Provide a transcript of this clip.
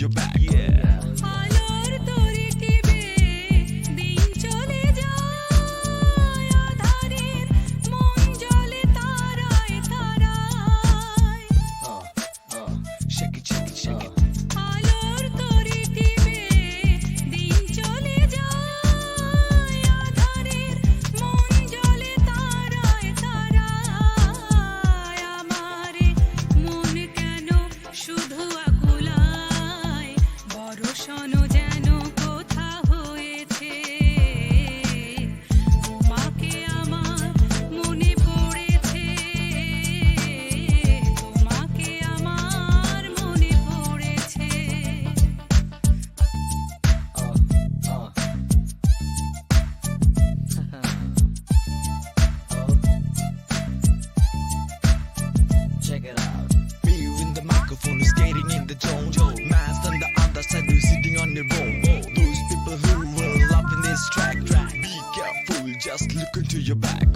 your back. Yeah. আলোর your back.